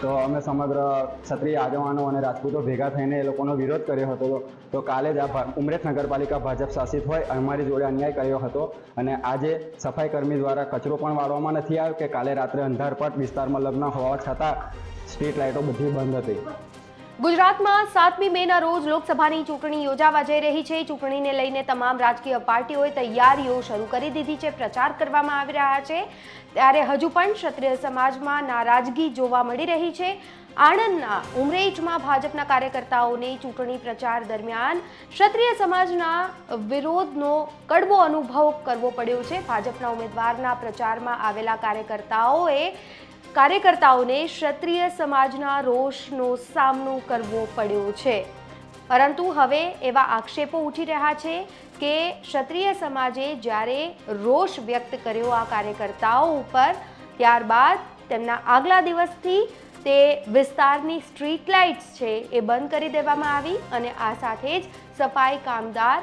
તો અમે સમગ્ર ક્ષત્રિય આગેવાનો અને રાજપૂતો ભેગા થઈને એ લોકોનો વિરોધ કર્યો હતો. તો કાલે જ આ ઉમરેઠ નગરપાલિકા ભાજપ શાસિત હોય, અમારી જોડે અન્યાય કર્યો હતો અને આજે સફાઈ કર્મી દ્વારા કચરો પણ વાળવામાં નથી આવ્યો કે કાલે રાત્રે અંધારપટ વિસ્તારમાં લગ્ન હોવા છતાં સ્ટ્રીટ લાઇટો બધી બંધ હતી. ગુજરાતમાં સાતમી મેના રોજ લોકસભાની ચૂંટણી યોજાવા જઈ રહી છે. ચૂંટણીને લઈને તમામ રાજકીય પાર્ટીઓએ તૈયારીઓ શરૂ કરી દીધી છે. પ્રચાર કરવામાં આવી રહ્યા છે. ત્યારે હજુ પણ ક્ષત્રિય સમાજમાં નારાજગી જોવા મળી રહી છે. આણંદના ઉમરેઠમાં ભાજપના કાર્યકર્તાઓને ચૂંટણી પ્રચાર દરમિયાન ક્ષત્રિય સમાજના વિરોધનો કડવો અનુભવ કરવો પડ્યો છે. ભાજપના ઉમેદવારના પ્રચારમાં આવેલા કાર્યકર્તાઓએ કાર્યકર્તાઓને ક્ષત્રિય સમાજના રોષનો સામનો કરવો પડ્યો છે. પરંતુ હવે એવા આક્ષેપો ઉઠી રહ્યા છે કે ક્ષત્રિય સમાજે જ્યારે રોષ વ્યક્ત કર્યો આ કાર્યકર્તાઓ ઉપર, ત્યારબાદ તેમના આગલા દિવસથી તે વિસ્તારની સ્ટ્રીટ લાઇટ્સ છે એ બંધ કરી દેવામાં આવી અને આ સાથે જ સફાઈ કામદાર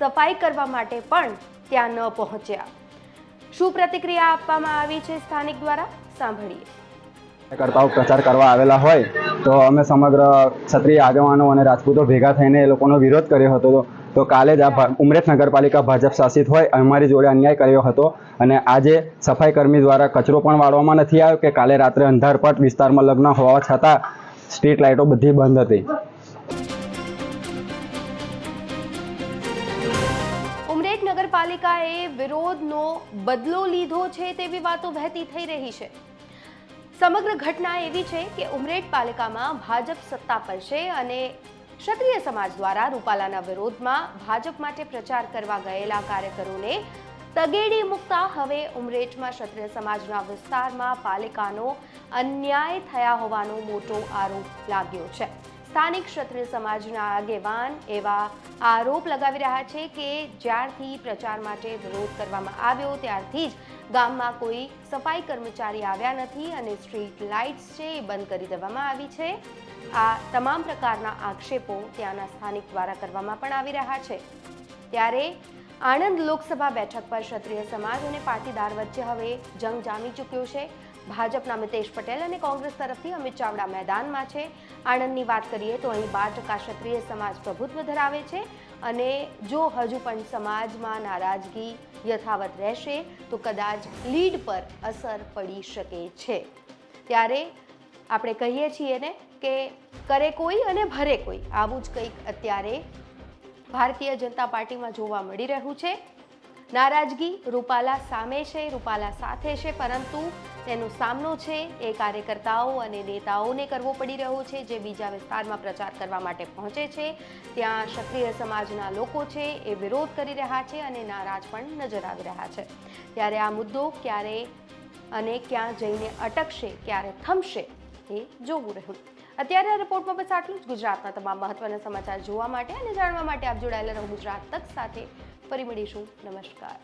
સફાઈ કરવા માટે પણ ત્યાં ન પહોંચ્યા. શું પ્રતિક્રિયા આપવામાં આવી છે સ્થાનિક દ્વારા? સાંભળીએ. કરતાઓ પ્રચાર કરવા આવેલા હોય, તો અમે સમગ્ર ક્ષત્રિય આગેવાનો અને રાજપૂતો ભેગા થઈને એ લોકોનો વિરોધ કર્યો હતો. તો કાલે જ આ ઉમરેઠ નગરપાલિકા ભાજપ શાસિત હોય, અમારી જોડે અન્યાય કર્યો હતો અને આજે સફાઈ કર્મી દ્વારા કચરો પણ વાળવામાં નથી આવ્યો કે કાલે રાત્રે અંધારપટ વિસ્તારમાં લગ્ન હોવા છતાં સ્ટ્રીટ લાઇટો બધી બંધ હતી. નગરપાલિકાએ વિરોધનો બદલો લીધો છે તેવી વાતો વહેતી થઈ રહી છે. સમગ્ર ઘટના એવી છે કે ઉમરેઠ પાલિકામાં ભાજપ સત્તા પર છે અને ક્ષત્રિય સમાજ દ્વારા રૂપાલાના વિરોધમાં ભાજપ માટે પ્રચાર કરવા ગયેલા કાર્યકરોને તગેડી મુકતા હવે ઉમરેઠમાં ક્ષત્રિય સમાજના વિસ્તારમાં પાલિકાનો અન્યાય થયા હોવાનો મોટો આરોપ લાગ્યો છે. સ્થાનિક ક્ષત્રિય સમાજના આગેવાન એવા આરોપ લગાવી રહ્યા છે કે જ્યારથી પ્રચાર માટે વિરોધ કરવામાં આવ્યો, ત્યારથી જ ગામમાં કોઈ સફાઈ કર્મચારી આવ્યા નથી અને સ્ટ્રીટ લાઇટ્સ છે એ બંધ કરી દેવામાં આવી છે. આ તમામ પ્રકારના આક્ષેપો ત્યાંના સ્થાનિક દ્વારા કરવામાં પણ આવી રહ્યા છે. ત્યારે આણંદ લોકસભા બેઠક પર ક્ષત્રિય સમાજ અને પાટીદાર વચ્ચે હવે જંગ જામી ચૂક્યો છે. ભાજપના મિતેશ પટેલ અને કોંગ્રેસ તરફથી અમિત ચાવડા મેદાનમાં છે. આણંદની વાત કરીએ તો અહીં બાર ટકા ક્ષત્રિય સમાજ પ્રભુત્વ ધરાવે છે અને જો હજુ પણ સમાજમાં નારાજગી યથાવત રહેશે, તો કદાચ લીડ પર અસર પડી શકે છે. ત્યારે આપણે કહીએ છીએ ને કે કરે કોઈ અને ભરે કોઈ, આવું જ કંઈક અત્યારે ભારતીય જનતા પાર્ટીમાં જોવા મળી રહ્યું છે. નારાજગી રૂપાલા સામે છે, રૂપાલા સાથે છે, પરંતુ તેનો સામનો છે એ કાર્યકર્તાઓ અને નેતાઓને કરવો પડી રહ્યો છે, જે બીજા વિસ્તારમાં પ્રચાર કરવા માટે પહોંચે છે. ત્યાં ક્ષત્રિય સમાજના લોકો છે એ વિરોધ કરી રહ્યા છે અને નારાજ પણ નજર આવી રહ્યા છે. ત્યારે આ મુદ્દો ક્યારે અને ક્યાં જઈને અટકશે, ક્યારે થમશે એ જોવું રહ્યું. અત્યારે આ રિપોર્ટમાં બસ આટલું જ. ગુજરાતના તમામ મહત્વના સમાચાર જોવા માટે અને જાણવા માટે આપ જોડાયેલા રહો ગુજરાત તક સાથે. ફરી મળીશું. નમસ્કાર.